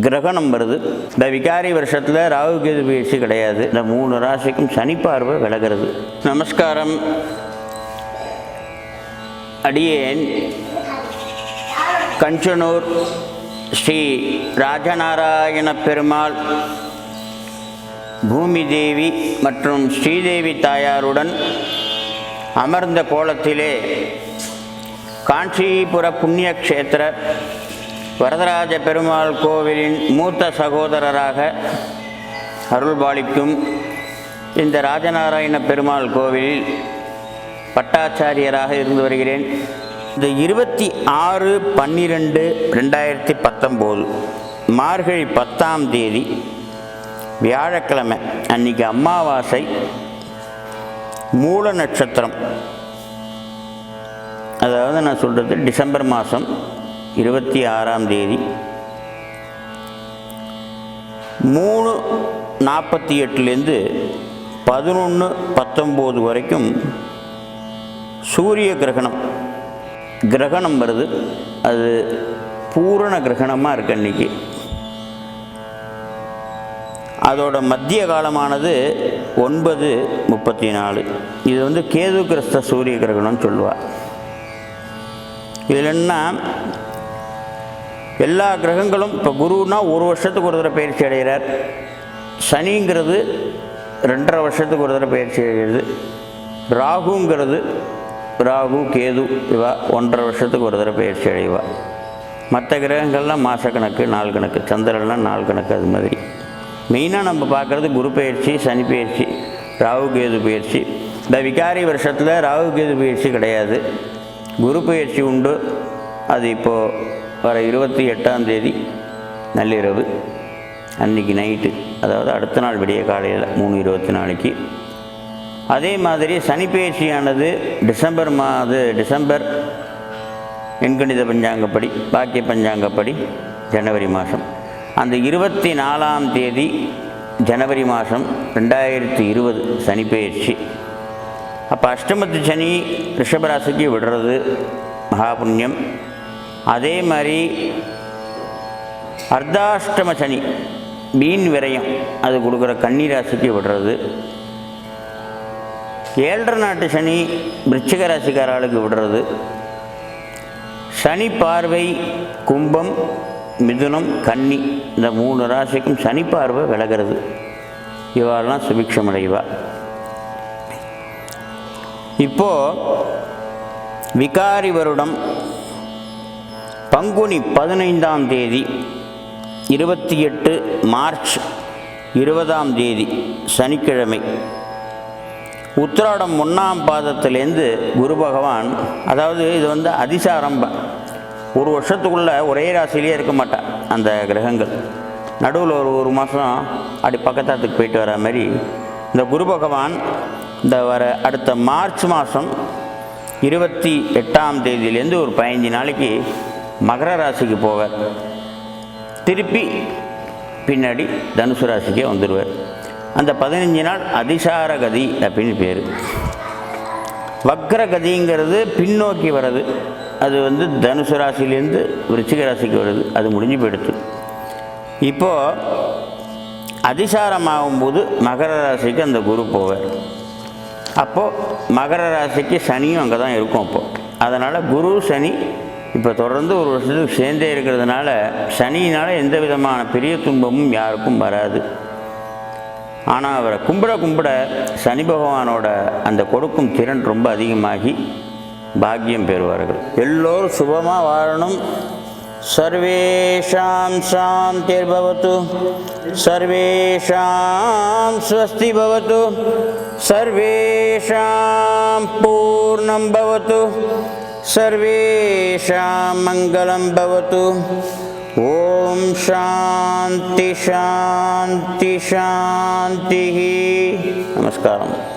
கிரகணம் வருது. இந்த விகாரி வருஷத்தில் ராகு கேது பயிற்சி கிடையாது. இந்த மூணு ராசிக்கும் சனி பார்வை விலகிறது. நமஸ்காரம். அடியேன். கஞ்சனூர் ஸ்ரீ ராஜநாராயண பெருமாள் பூமி தேவி மற்றும் ஸ்ரீதேவி தாயாருடன் அமர்ந்த கோலத்திலே காஞ்சிபுர புண்ணியக்ஷேத்திர வரதராஜ பெருமாள் கோவிலின் மூத்த சகோதரராக அருள்பாலிக்கும் இந்த ராஜநாராயண பெருமாள் கோவிலில் பட்டாச்சாரியராக இருந்து வருகிறேன். இந்த இருபத்தி ஆறு பன்னிரெண்டு ரெண்டாயிரத்தி பத்தொம்போது மார்கழி பத்தாம் தேதி வியாழக்கிழமை அன்னைக்கு அமாவாசை மூல நட்சத்திரம். அதாவது நான் சொல்கிறது டிசம்பர் மாதம். இருபத்தி ஆறாம் தேதி. மூணு நாற்பத்தி எட்டுலேருந்து பதினொன்று பத்தொம்போது வரைக்கும் சூரிய கிரகணம். கிரகணம் வருது. அது பூரண கிரகணமாக இருக்கு அன்றைக்கி அதோட மத்திய காலமானது ஒன்பது முப்பத்தி நாலு இது வந்து கேது கிரஸ்த சூரிய கிரகணம்னு சொல்லுவாள் இதில் என்ன எல்லா கிரகங்களும் இப்போ குருன்னா ஒரு வருஷத்துக்கு ஒரு தடவை பயிற்சி அடைகிறார். சனிங்கிறது ரெண்டரை வருஷத்துக்கு ஒரு தடவை பயிற்சி அடைகிறது. ராகுங்கிறது ராகு கேது இவா ஒன்றரை வருஷத்துக்கு ஒரு தடவை பயிற்சி அடைவா. மற்ற கிரகங்கள்லாம் மாதக்கணக்கு நாள் கணக்கு சந்திரன்லாம் நாள் கணக்கு அது மாதிரி. மெயினாக நம்ம பார்க்குறது குரு பயிற்சி சனி பயிற்சி ராகு கேது பயிற்சி. இந்த விகாரி வருஷத்தில் ராகு கேது பயிற்சி கிடையாது. குரு பயிற்சி உண்டு. அது இப்போது வர இருபத்தி எட்டாம் தேதி நள்ளிரவு அன்றைக்கி நைட்டு அதாவது அடுத்த நாள் விடிய காலையில் மூணு இருபத்தி நாளைக்கு அதே மாதிரி சனி டிசம்பர் மாத டிசம்பர் எண்கணித பஞ்சாங்கப்படி பாக்கிய பஞ்சாங்கப்படி ஜனவரி மாதம் அந்த இருபத்தி நாலாம் தேதி ஜனவரி மாதம் ரெண்டாயிரத்தி இருபது சனிப்பெயர்ச்சி அப்போ அஷ்டமத்து சனி ரிஷபராசிக்கு விடுறது மகாபுண்ணியம். அதே மாதிரி அர்த்தாஷ்டம சனி மீன் விரயம் அது கொடுக்குற கன்னி ராசிக்கு விடுறது. ஏழரை நாட்டு சனி விருச்சிக ராசிக்காராளுக்கு விடுறது. சனி பார்வை கும்பம் மிதுனம் கன்னி இந்த மூணு ராசிக்கும் சனி பார்வை விலகிறது. இவாளெல்லாம் சுபிக்ஷம் அடைவா இப்போது விகாரி வருடம் பங்குனி பதினைந்தாம் தேதி இருபத்தி எட்டு மார்ச் இருபதாம் தேதி சனிக்கிழமை. உத்திராடம் ஒன்றாம் பாதத்திலேருந்து குரு பகவான் அதாவது இது வந்து அதிசாரம்ப. ஒரு வருஷத்துக்குள்ளே ஒரே ராசிலேயே இருக்க மாட்டான் அந்த கிரகங்கள். நடுவில் ஒரு ஒரு மாதம் அப்படி பக்கத்தாத்துக்கு போயிட்டு வர மாதிரி இந்த குரு பகவான் இந்த வர அடுத்த மார்ச் மாதம் இருபத்தி எட்டாம் தேதியிலேருந்து ஒரு பதினஞ்சு நாளைக்கு மகர ராசிக்கு போவார் திருப்பி பின்னாடி தனுசு ராசிக்கே வந்துடுவார் அந்த பதினஞ்சு நாள் அதிசார கதி அப்படின்னு பேர். வக்ரகதிங்கிறது பின்னோக்கி வர்றது. அது வந்து தனுசு ராசிலேருந்து விருச்சிக ராசிக்கு வருது. அது முடிஞ்சு போயிடுது இப்போது அதிசாரமாகும்போது மகர ராசிக்கு அந்த குரு போவார். அப்போது மகர ராசிக்கு சனியும் அங்கே தான் இருக்கும் அப்போது அதனால் குரு சனி இப்போ தொடர்ந்து ஒரு வருஷத்துக்கு சேர்ந்தே இருக்கிறதுனால சனியினால் எந்த விதமான பெரிய துன்பமும் யாருக்கும் வராது. ஆனால் அவரை கும்பிட கும்பிட சனி பகவானோட அந்த கொடுக்கும் திறன் ரொம்ப அதிகமாகி பாக்கியம் பெறுவார்கள். எல்லோரும் சுபமாக வாழணும். சர்வேஷாம் சாந்திர்பவத்து. சர்வேஷாம் ஸ்வஸ்தி பவத்து சர்வேஷாம் பூர்ணம் பவத்து. सर्वेषां मङ्गलं भवतु। ॐ शान्ति शांति शान्तिः। नमस्कारः।